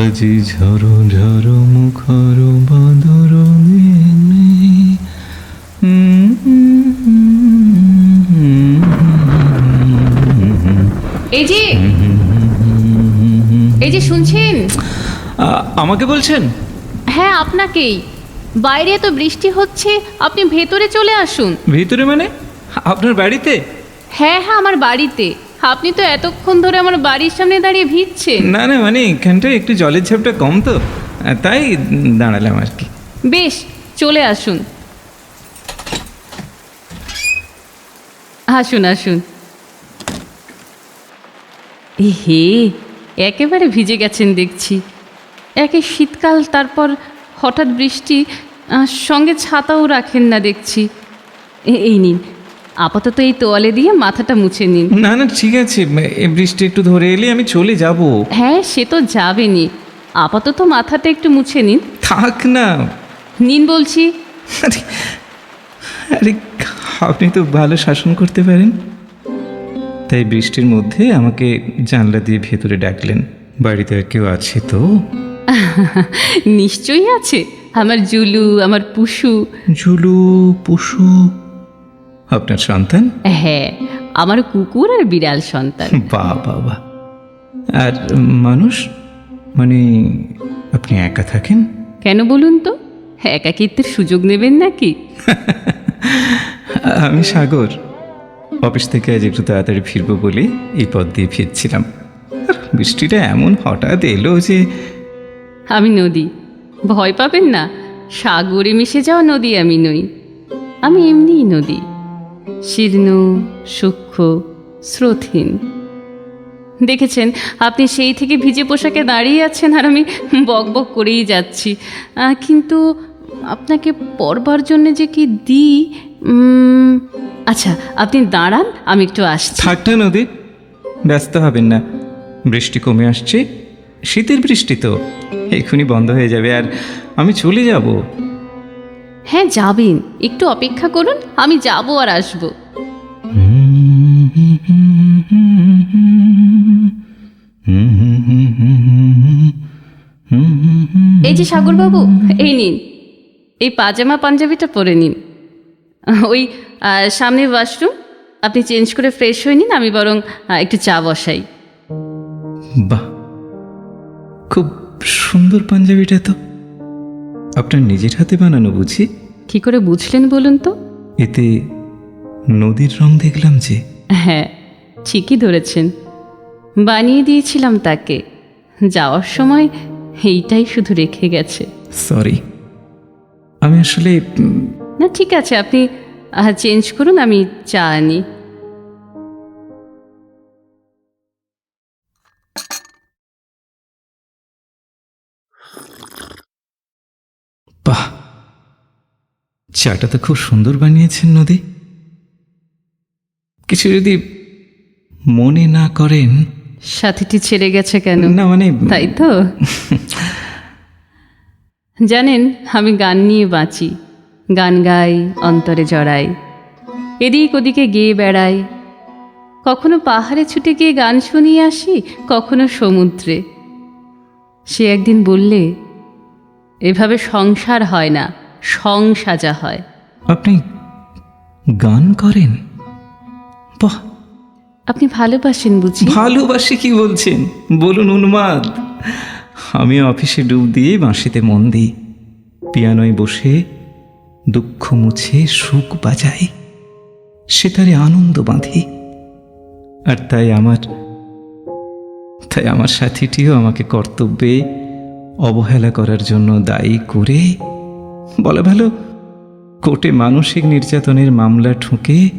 আজি ঝড়ো ঝড়ো মুখর বাঁদর এই যে এই যে শুনছেন? আমাকে বলছেন? হ্যাঁ আপনাকেই। বাইরে এত বৃষ্টি হচ্ছে আপনি ভেতরে চলে আসুন। ভিতরে মানে? আপনার বাড়িতে? হ্যাঁ হ্যাঁ আমার বাড়িতে। আপনি তো এতক্ষণ ধরে আমার বাড়ির সামনে দাঁড়িয়ে ভিজছেন। না না মানে এখানটায় একটু জলের ঝাপটা কম তো। তাই দাঁড়ালাম আর কি। বেশ চলে আসুন। আসুন আসুন। হে একেবারে ভিজে গেছেন দেখছি। একে শীতকাল তারপর হঠাৎ বৃষ্টি সঙ্গে ছাতাও রাখেন না দেখছি। এই নিন আপাতত এই তোয়ালে দিয়ে মাথাটা মুছে নিন। না না ঠিক আছে। এ বৃষ্টি একটু ধরে এলে আমি চলে যাব। হ্যাঁ সে তো যাবেনি আপাতত মাথাটা একটু মুছে নিন। থাক না। নিন বলছি। আরে আরে আপনি তো ভালো শাসন করতে পারেন। তাই বৃষ্টির মধ্যে আমাকে জানলা দিয়ে ভেতরে ডাকলেন। বাড়িতে আর কেউ আছে তো? নিশ্চয়ই আছে। আমার জুলু আমার পুষু। ঝুলু পশু আপনার সন্তান? হ্যাঁ আমার কুকুর আর বিড়াল সন্তান। বা বাবা আর মানুষ? মানে আপনি একা থাকেন? কেন বলুন তো? একাকিত্বের সুযোগ নেবেন নাকি? আমি সাগর। অফিস থেকে আজ একটু তাড়াতাড়ি ফিরবো বলে এই পথ দিয়ে ফিরছিলাম। বৃষ্টিটা এমন হঠাৎ এলো যে আমি নদী। ভয় পাবেন না সাগরে মিশে যাওয়া নদী আমি নই। আমি এমনিই নদী। শীর্ণ, সূক্ষ্ম স্রোতহীন দেখেছেন, আপনি সেই থেকে ভিজে পোশাকে দাঁড়িয়ে আছেন আর আমি বক বক করেই যাচ্ছি। কিন্তু আপনাকে পরবার জন্য যে কি দিই আচ্ছা আপনি দাঁড়ান, আমি একটু আসছি। থাক না নদী ব্যস্ত হবেন না। বৃষ্টি কমে আসছে, শীতের বৃষ্টি তো, এক্ষুনি বন্ধ হয়ে যাবে আর আমি চলে যাব। হ্যাঁ যাবেন। একটু অপেক্ষা করুন আমি যাব আর আসব। এই যে সাগরবাবু এই নিন। এই পাজামা পাঞ্জাবিটা পরে নিন। ওই আহ, সামনে ওয়াশরুম আপনি চেঞ্জ করে ফ্রেশ হয়ে নিন আমি বরং একটু চা বসাই। বাহ! খুব সুন্দর পাঞ্জাবিটা তো। আপনার নিজের হাতে বানানো বুঝি? কি করে বুঝলেন বলুন তো? এতে নদীর রং দেখলাম যে। হ্যাঁ ঠিকই ধরেছেন। বানিয়ে দিয়েছিলাম তাকে। যাওয়ার সময় এইটাই শুধু রেখে গেছে। সরি আমি আসলে না ঠিক আছে আপনি চেঞ্জ করুন আমি চা আনি। চাটা তো খুব সুন্দর বানিয়েছেন নদী। কিছু যদি মনে না করেন। সাথীটি ছেড়ে গেছে কেন? না মানে তাই তো? জানেন আমি গান নিয়ে বাঁচি। গান গাই অন্তরে জড়াই। এদিক ওদিকে গেয়ে বেড়াই। কখনো পাহাড়ে ছুটে গিয়ে গান শুনিয়ে আসি কখনো সমুদ্রে। সে একদিন বললে এভাবে সংসার হয় না। সংসাজা হয়। আপনি গান করেন? বাহ। আপনি ভালোবাসেন বুঝি? ভালোবাসি কি বলছেন? বলুন উন্মাদ আমি অফিসে ডুব দিয়ে বাঁশিতে মন দিই। পিয়ানোয় বসে দুঃখ মুছে সুখ বাজাই। সেতারে আনন্দ বাঁধি। আর তাই আমার তাই আমার সাথীটিও আমাকে কর্তব্যে অবহেলা করার জন্য দায়ী করে বলা ভালো কোর্টে মানসিক নির্যাতনের মামলা ঠুকে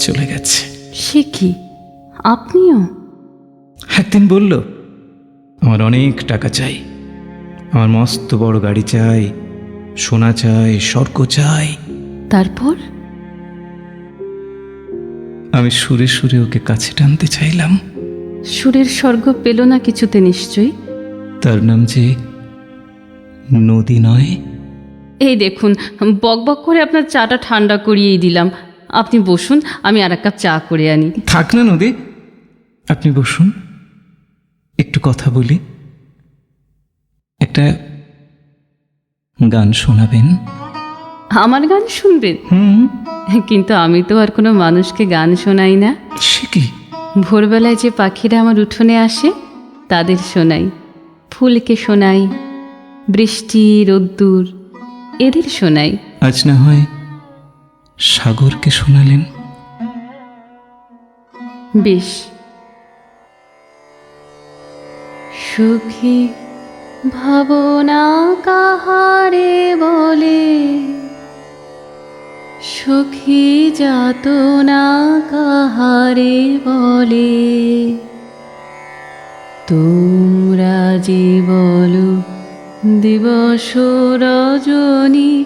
চলে গেছে। সে কি? আপনিও? একদিন বলল আমার অনেক টাকা চাই আমার মস্ত বড় গাড়ি চাই সোনা চাই স্বর্গ চাই। তারপর? আমি সুরে সুরে ওকে কাছে টানতে চাইলাম। সুরের স্বর্গ পেল না কিছুতে নিশ্চয়ই? তার নাম যে নদী নয় এই দেখুন বক বক করে আপনার চাটা ঠান্ডা করিয়েই দিলাম। আপনি বসুন আমি আর এক কাপ চা করে আনি। থাক না নদী। আপনি বসুন। একটু কথা বলি। একটা গান শোনাবেন? আমার গান শুনবেন? হুম। কিন্তু আমি তো আর কোনো মানুষকে গান শোনাই না। সে কি? ভোরবেলায় যে পাখিরা আমার উঠোনে আসে তাদের শোনাই। ফুলকে শোনাই। বৃষ্টি রোদ্দুর এদের শোনাই। আজ না হয় সাগরকে শোনালেন। বেশ। সুখী ভাবনা কাহারে বলে? সুখী যাতনা কাহারে বলে? তোমরা যে বলো দিবস রজনী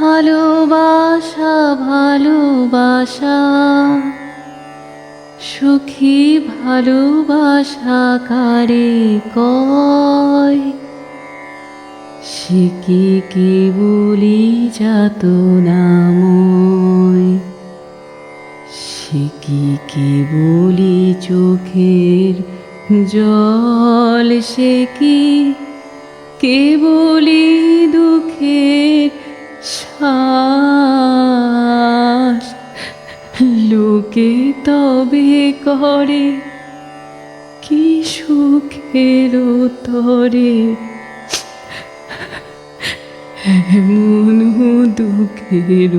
ভালোবাসা ভালোবাসা। সুখী, ভালোবাসা কারে কয়? সে কি বলি যাত নাময় সে কি বলি চোখের জল? কি কে বলি দুঃখের শ্বাস। লোকে তবে করে কি সুখের তরে এমন দুঃখের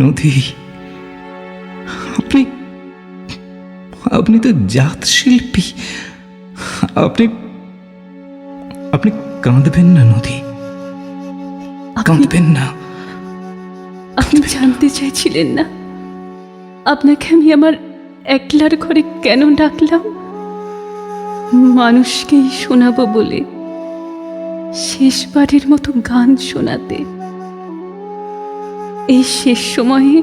নদী, আপনি আপনি তো জাত শিল্পী আপনি আপনি কাঁদবেন না নদী। কাঁদবেন না। আপনি জানতে চাইছিলেন না? আপনাকে আমি আমার একলার ঘরে কেন ডাকলাম? মানুষকেই শোনাবো বলে শেষবারের মতো গান শোনাতে। এই শেষ সময়ে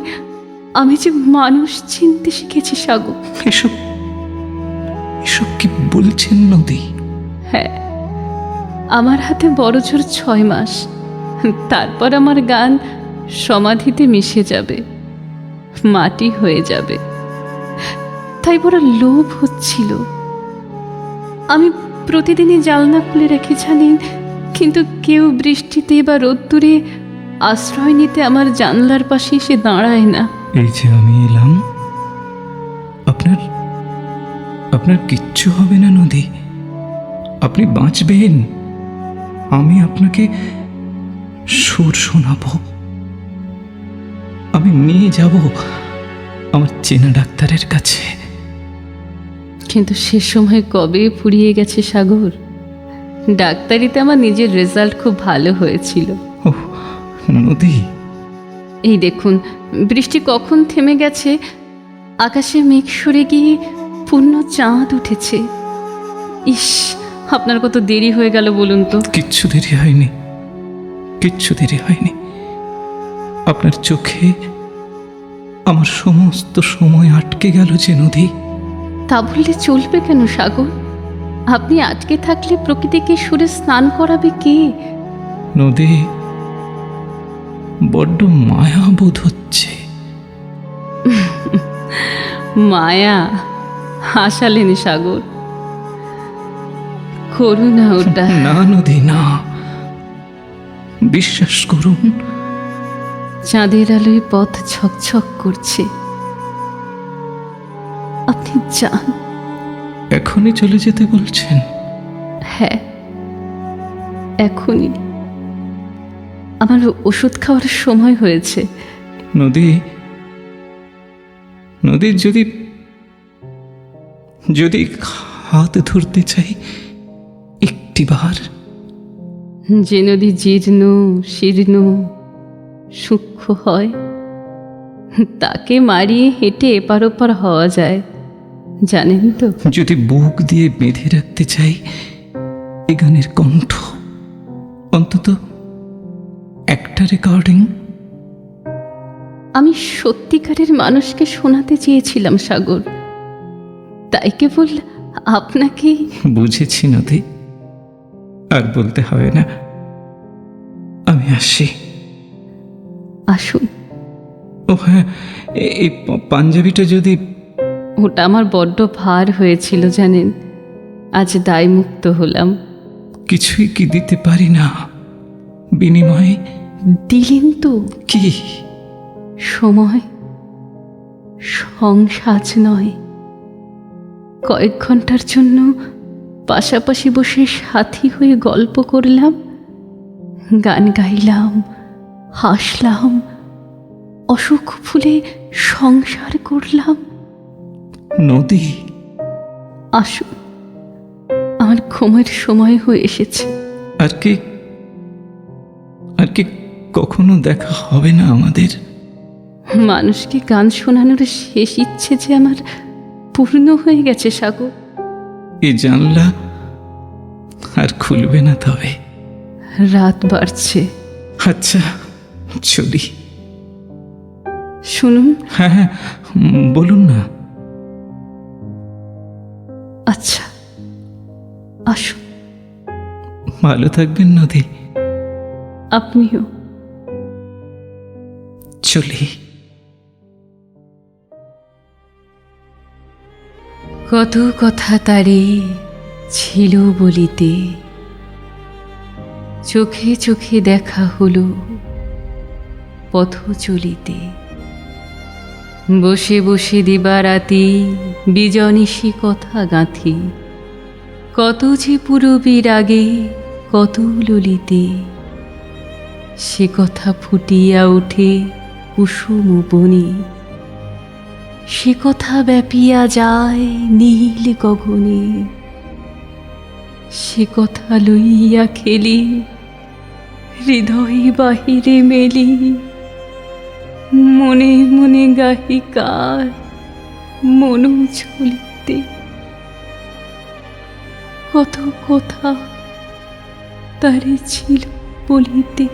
আমি যে মানুষ চিনতে শিখেছি সাগর। এসব বলছেন নদী? হ্যাঁ আমার হাতে বড় জোর ছয় মাস। তারপর আমার গান সমাধিতে মিশে যাবে মাটি হয়ে যাবে। তাই বড় লোভ হচ্ছিল। আমি প্রতিদিনই জালনা খুলে রেখে জানেন কিন্তু কেউ বৃষ্টিতে বা রোদ্দুরে আশ্রয় নিতে আমার জানলার পাশে এসে দাঁড়ায় না। এই যে আমি এলাম আপনার আপনার কিচ্ছু হবে না নদী। আপনি বাঁচবেন। আমি আপনাকে সুর শোনাবো। আমি নিয়ে যাব আমার চেনা ডাক্তারের কাছে। কিন্তু সে সময় কবে ফুরিয়ে গেছে সাগর? ডাক্তারিতে আমার নিজের রেজাল্ট খুব ভালো হয়েছিল। নদী। এই দেখুন বৃষ্টি কখন থেমে গেছে? আকাশে মেঘ সরে গিয়ে পূর্ণ চাঁদ উঠেছে। ইস আপনার কত দেরি হয়ে গেল বলুন তো। কিচ্ছু দেরি হয়নি। কিচ্ছু দেরি হয়নি। আপনার চোখে আমার সমস্ত সময় আটকে গেল যে নদী। তা বললে চলবে কেন সাগর? আপনি আটকে থাকলে প্রকৃতিকে সুরে স্নান করাবে কে? নদী বড্ড মায়া বোধ হচ্ছে। মায়া? হাসালেন সাগর। করুণা ওটা। না নদী না। বিশ্বাস করুন। চাঁদের আলোয় পথ ছকছক করছে। আপনি যান। এখনই চলে যেতে বলছেন? হ্যাঁ। এখনই। আমার ওষুধ খাওয়ার সময় হয়েছে। নদী নদীর যদি যদি হাত ধরতে চাই একটিবার যে নদী জীর্ণ শীর্ণ সূক্ষ্ম হয় তাকে মারিয়ে হেঁটে এপার ওপার হওয়া যায়। জানেন তো? যদি বুক দিয়ে বেঁধে রাখতে চাই এ গানের কণ্ঠ। অন্তত একটা রেকর্ডিং আমি সত্যিকারের মানুষকে শোনাতে চেয়েছিলাম সাগর। তাই কেবল আপনাকেই বুঝেছি নদী। আর বলতে হবে না। আমি আসি আসুন। ও হ্যাঁ এই পাঞ্জাবিটা যদি ওটা আমার বড্ড ভার হয়েছিল জানেন। আজ দায়মুক্ত হলাম। কিছুই কি দিতে পারি না। বিনিময়ে দিলেন তো। কি? সময় সংসাজ নয়। কয়েক ঘণ্টার জন্য পাশাপাশি বসে সাথী হয়ে গল্প করলাম গান গাইলাম হাসলাম অসুখ ফুলে সংসার করলাম। নদী। আসুন আমার ঘুমের সময় হয়ে এসেছে। আর কি আর কি কখনো দেখা হবে না আমাদের? মানুষকে গান শোনানোর শেষ ইচ্ছে যে আমার পূর্ণ হয়ে গেছে সাগর এ জানলা আর খুলবে না তবে। রাত বাড়ছে। আচ্ছা চলি। শুনুন। হ্যাঁ হ্যাঁ বলুন না। আচ্ছা আসুন। ভালো থাকবেন নদী। আপনিও। চলি। কত কথা তারে ছিল বলিতে। চোখে চোখে দেখা হলো পথ চলিতে। বসে বসে দিবারাতি বিজনিসি কথা গাঁথি। কত যে পুরবীর আগে কত ললিতে। সে কথা ফুটিয়া ওঠে কুসুম বনে। সে কথা ব্যাপিয়া যায় নীল গগনে। সে কথা লইয়া খেলি, হৃদয় বাহিরে মেলি। মনে মনে গাহি কার মনু চলিতে কত কথা তারে ছিল বলিতে।